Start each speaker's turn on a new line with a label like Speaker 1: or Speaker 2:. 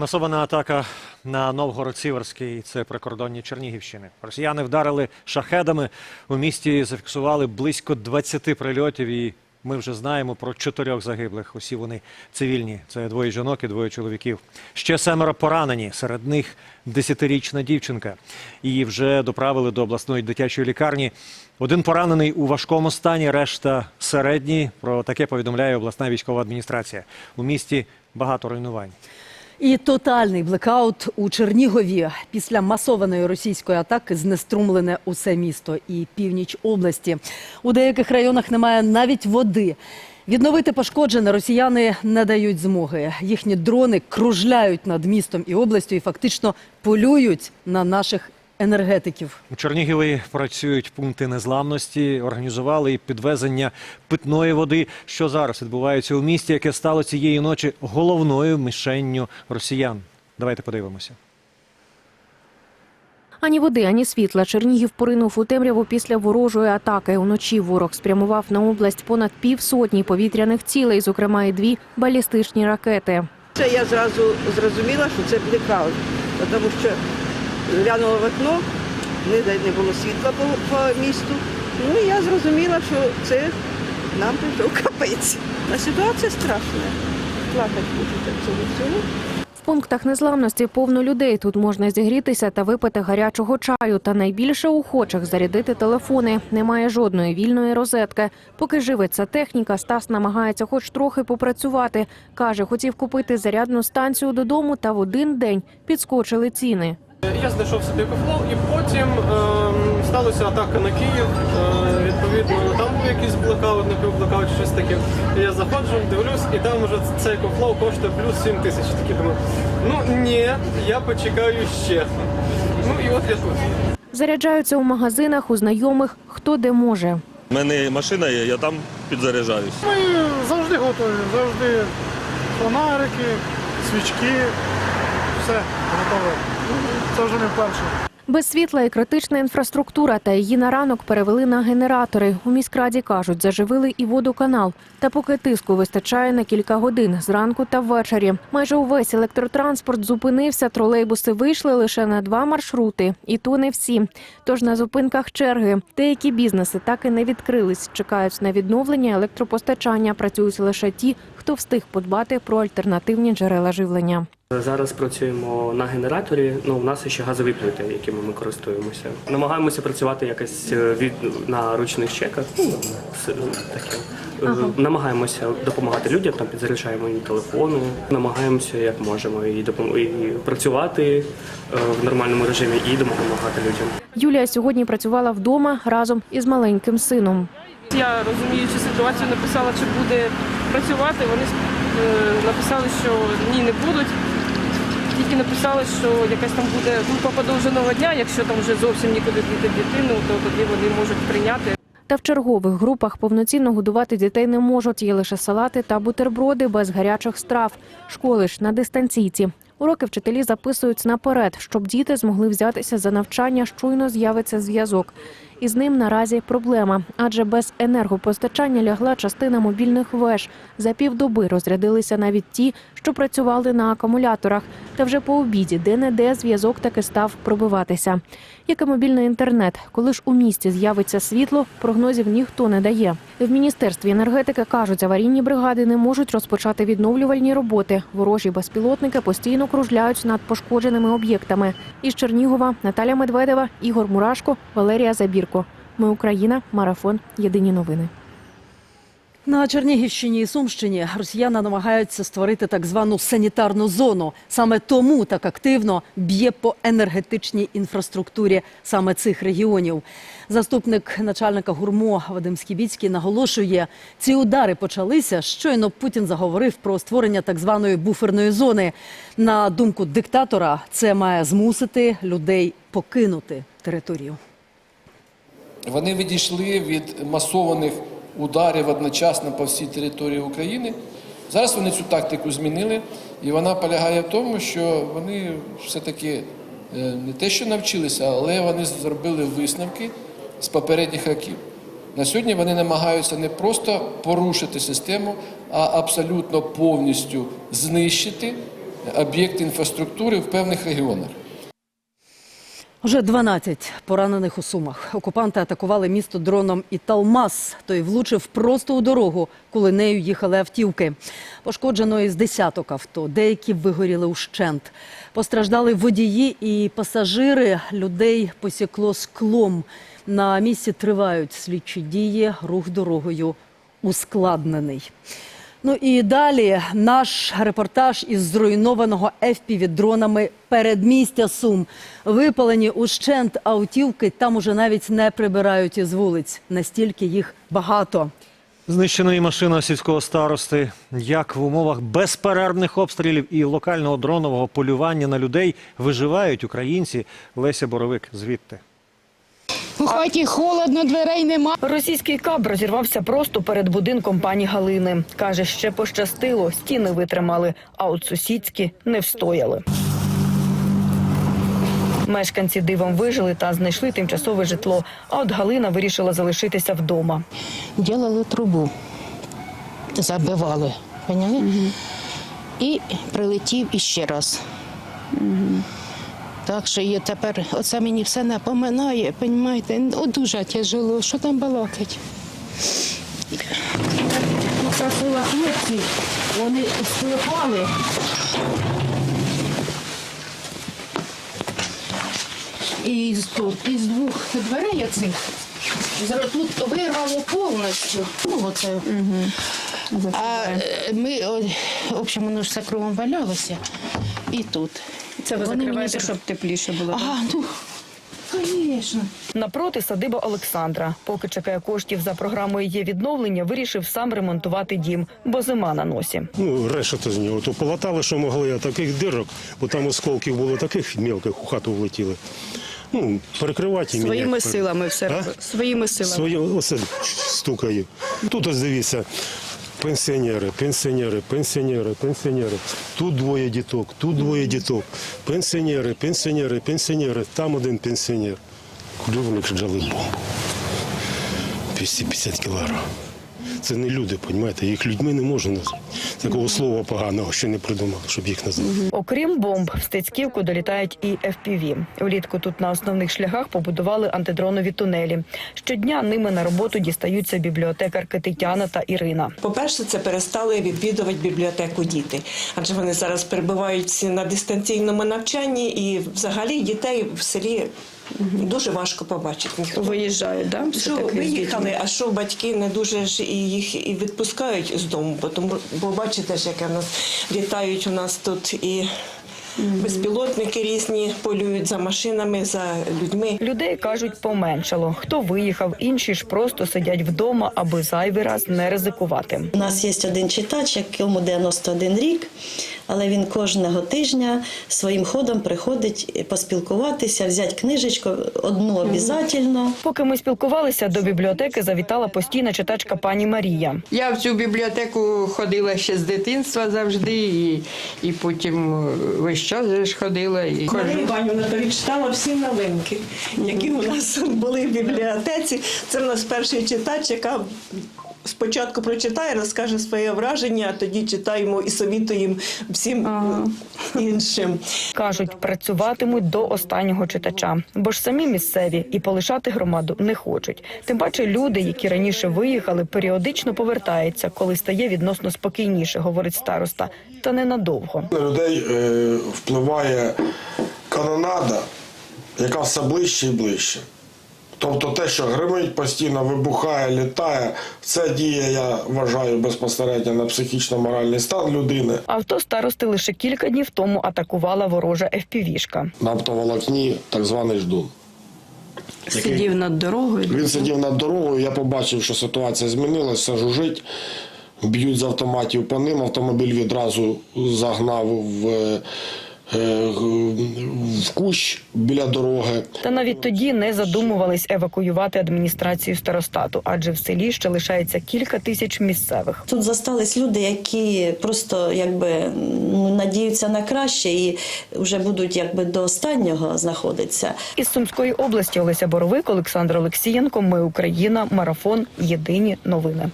Speaker 1: Масована атака на Новгород-Сіверський, це прикордонні Чернігівщини. Росіяни вдарили шахедами. У місті зафіксували близько 20 прильотів. І ми вже знаємо про чотирьох загиблих. Усі вони цивільні. Це двоє жінок і двоє чоловіків. Ще семеро поранені. Серед них десятирічна дівчинка. Її вже доправили до обласної дитячої лікарні. Один поранений у важкому стані, решта середні. Про таке повідомляє обласна військова адміністрація. У місті багато руйнувань.
Speaker 2: І тотальний блекаут у Чернігові після масованої російської атаки знеструмлене усе місто і північ області. У деяких районах немає навіть води. Відновити пошкоджене росіяни не дають змоги. Їхні дрони кружляють над містом і областю і фактично полюють на наших енергетиків.
Speaker 1: У Чернігові працюють пункти незламності, організували і підвезення питної води. Що зараз відбувається у місті, яке стало цієї ночі головною мішенню росіян. Давайте подивимося.
Speaker 3: Ані води, ані світла. Чернігів поринув у темряву після ворожої атаки. Уночі ворог спрямував на область понад півсотні повітряних цілей, зокрема і дві балістичні ракети.
Speaker 4: Це я зразу зрозуміла, що це блекаут, тому що глянула в окно, не було світла по, місту. Ну і я зрозуміла, що це нам прийшов капець. А ситуація страшна. Плакати хочеться цього всього.
Speaker 3: В пунктах незламності повно людей. Тут можна зігрітися та випити гарячого чаю. Та найбільше охочих зарядити телефони. Немає жодної вільної розетки. Поки живиться техніка, Стас намагається хоч трохи попрацювати. Каже, хотів купити зарядну станцію додому, та в один день підскочили ціни.
Speaker 5: Я знайшов собі кофлов і потім ем, сталася атака на Київ. Е, відповідно, там був якийсь блокаут, напівблокаут, чи щось таке. І я заходжу, дивлюсь, і там вже цей кофлов коштує плюс 7 тисяч. Такі думаю, ну ні, я почекаю ще. Ну і от я тут.
Speaker 3: Заряджаються у магазинах, у знайомих, хто де може.
Speaker 6: У мене машина є, я там підзаряджаюсь.
Speaker 7: Ми завжди готові, завжди фонарики, свічки, все готове. Це вже не вперше.
Speaker 3: Без світла і критична інфраструктура та її на ранок перевели на генератори. У міськраді кажуть, заживили і водоканал. Та поки тиску вистачає на кілька годин зранку та ввечері. Майже увесь електротранспорт зупинився. Тролейбуси вийшли лише на два маршрути, і то не всі. Тож на зупинках черги. Деякі бізнеси так і не відкрились. Чекають на відновлення електропостачання. Працюють лише ті, хто встиг подбати про альтернативні джерела живлення.
Speaker 8: Зараз працюємо на генераторі. Ну, у нас ще газові плити, якими ми користуємося. Намагаємося працювати якось е, від на ручних чеках. Ну, таке. Е, Намагаємося допомагати людям, там підзаряджаємо їм телефони, намагаємося як можемо і допом- і працювати е, в нормальному режимі і допомагати людям.
Speaker 3: Юлія сьогодні працювала вдома разом із маленьким сином.
Speaker 9: Я розуміючи ситуацію, написала, чи буде працювати. Вони е, написали, що ні, не будуть. Тільки написали, що якась там буде група подовженого дня. Якщо там вже зовсім нікуди діти дитину, то тоді вони можуть прийняти.
Speaker 3: Та в чергових групах повноцінно годувати дітей не можуть. Є лише салати та бутерброди без гарячих страв. Школи ж на дистанційці. Уроки вчителі записують наперед, щоб діти змогли взятися за навчання, щойно з'явиться зв'язок. І з ним наразі проблема, адже без енергопостачання лягла частина мобільних веж. За півдоби розрядилися навіть ті, що працювали на акумуляторах. Та вже по обіді, де-не-де зв'язок таки став пробиватися. Як і мобільний інтернет, коли ж у місті з'явиться світло, прогнозів ніхто не дає. В міністерстві енергетики кажуть, аварійні бригади не можуть розпочати відновлювальні роботи. Ворожі безпілотники постійно кружляють над пошкодженими об'єктами. Із Чернігова Наталя Медведева, Ігор Мурашко, Валерія Забірко. Ми Україна. Марафон. Єдині новини.
Speaker 2: На Чернігівщині і Сумщині росіяни намагаються створити так звану санітарну зону. Саме тому так активно б'є по енергетичній інфраструктурі саме цих регіонів. Заступник начальника гурмо Вадим Скібіцький наголошує, ці удари почалися. Щойно Путін заговорив про створення так званої буферної зони. На думку диктатора, це має змусити людей покинути територію.
Speaker 10: Вони відійшли від масованих ударів одночасно по всій території України. Зараз вони цю тактику змінили, і вона полягає в тому, що вони все-таки е, не те, що навчилися, але вони зробили висновки з попередніх років. На сьогодні вони намагаються не просто порушити систему, а абсолютно повністю знищити об'єкти інфраструктури в певних регіонах.
Speaker 11: Вже 12 поранених у Сумах. Окупанти атакували місто дроном і Талмас. Той влучив просто у дорогу, коли нею їхали автівки. Пошкоджено із десяток авто. Деякі вигоріли ущент. Постраждали водії і пасажири. Людей посікло склом. На місці тривають слідчі дії. Рух дорогою ускладнений. Ну і далі наш репортаж із зруйнованого FPV-дронами передмістя Сум. Випалені ущент автівки там уже навіть не прибирають із вулиць. Настільки їх багато.
Speaker 1: Знищена і машина сільського старости. Як в умовах безперервних обстрілів і локального дронового полювання на людей виживають українці? Леся Боровик звідти.
Speaker 12: У хаті холодно, дверей нема.
Speaker 11: Російський каб розірвався просто перед будинком пані Галини. Каже, ще пощастило, стіни витримали, а от сусідські не встояли. Мешканці дивом вижили та знайшли тимчасове житло. А от Галина вирішила залишитися вдома.
Speaker 12: Ділили трубу, забивали, поняли? І прилетів іще раз. Так що є тепер, оце мені все напоминає, понімаєте, ну, дуже тяжело, що там балакать. Попросила хлопці, вони склепали. І з, тут, із двох дверей оцих тут вирвало повністю. Ну, оце. А е, ми, в общем, воно ж все кругом валялося. І тут.
Speaker 11: Це ви
Speaker 12: Вони
Speaker 11: закриваєте,
Speaker 12: мені-
Speaker 11: щоб тепліше було.
Speaker 12: А, ну, звісно.
Speaker 11: Напроти садиба Олександра. Поки чекає коштів за програмою є відновлення, вирішив сам ремонтувати дім, бо зима на носі.
Speaker 13: Ну, решето з нього. То полатали, що могли, а таких дирок, бо там осколків було таких мілких, у хату влетіли. Ну, перекривати і
Speaker 14: Своїми
Speaker 13: міняти.
Speaker 14: силами все
Speaker 13: А?
Speaker 14: робили. Своїми силами.
Speaker 13: Своє, оце стукає. Тут ось дивіться, пенсіонери, пенсіонери, пенсіонери, пенсіонери. Тут двоє діток, тут двоє діток. Пенсіонери, пенсіонери, пенсіонери. Там один пенсіонер. Куди вони джали бомбу? 250 кілограм. Це не люди, розумієте? Їх людьми не можна назвати. Такого слова поганого ще не придумали, щоб їх назвати.
Speaker 11: Окрім бомб, в Стецьківку долітають і FPV. Влітку тут на основних шляхах побудували антидронові тунелі. Щодня ними на роботу дістаються бібліотекарки Тетяна та Ірина.
Speaker 15: По-перше, це перестали відвідувати бібліотеку діти, адже вони зараз перебувають на дистанційному навчанні, і взагалі дітей в селі дуже важко побачити. Ніхто
Speaker 14: Виїжджають, да?
Speaker 15: що виїхали, а що батьки не дуже ж і їх і відпускають з дому, бо тому бо бачите ж, яке в нас літають у нас тут і. Безпілотники різні полюють за машинами, за людьми.
Speaker 11: Людей кажуть, поменшало. Хто виїхав, інші ж просто сидять вдома, аби зайвий раз не ризикувати.
Speaker 16: У нас є один читач, якому 91 рік, але він кожного тижня своїм ходом приходить поспілкуватися, взяти книжечку, одну обов'язково.
Speaker 11: Поки ми спілкувалися, до бібліотеки завітала постійна читачка пані Марія.
Speaker 14: Я в цю бібліотеку ходила ще з дитинства завжди, і, і потім е, весь час ж ходила. І
Speaker 15: Марія. Іванівна перечитала всі новинки, які у нас були в бібліотеці. Це в нас перший читач, яка спочатку прочитає, розкаже своє враження, а тоді читаємо і совітуємо всім іншим.
Speaker 11: Кажуть, працюватимуть до останнього читача, бо ж самі місцеві і полишати громаду не хочуть. Тим паче люди, які раніше виїхали, періодично повертаються, коли стає відносно спокійніше, говорить староста, та ненадовго.
Speaker 17: На людей е, впливає канонада, яка все ближче і ближче. Тобто те, що гримить постійно, вибухає, літає, це діє, я вважаю, безпосередньо на психічно-моральний стан людини.
Speaker 11: Авто старости лише кілька днів тому атакувала ворожа ФПВ-шка.
Speaker 17: На оптоволокні так званий ждун.
Speaker 14: Сидів над дорогою.
Speaker 17: Він сидів над дорогою, я побачив, що ситуація змінилася, жужить, б'ють з автоматів по ним, автомобіль відразу загнав в, в кущ біля дороги.
Speaker 11: Та навіть тоді не задумувались евакуювати адміністрацію старостату, адже в селі ще лишається кілька тисяч місцевих.
Speaker 16: Тут зостались люди, які просто якби ну, надіються на краще і вже будуть якби до останнього знаходитися.
Speaker 11: Із Сумської області Олеся Боровик, Олександр Олексієнко. Ми Україна. Марафон. Єдині новини.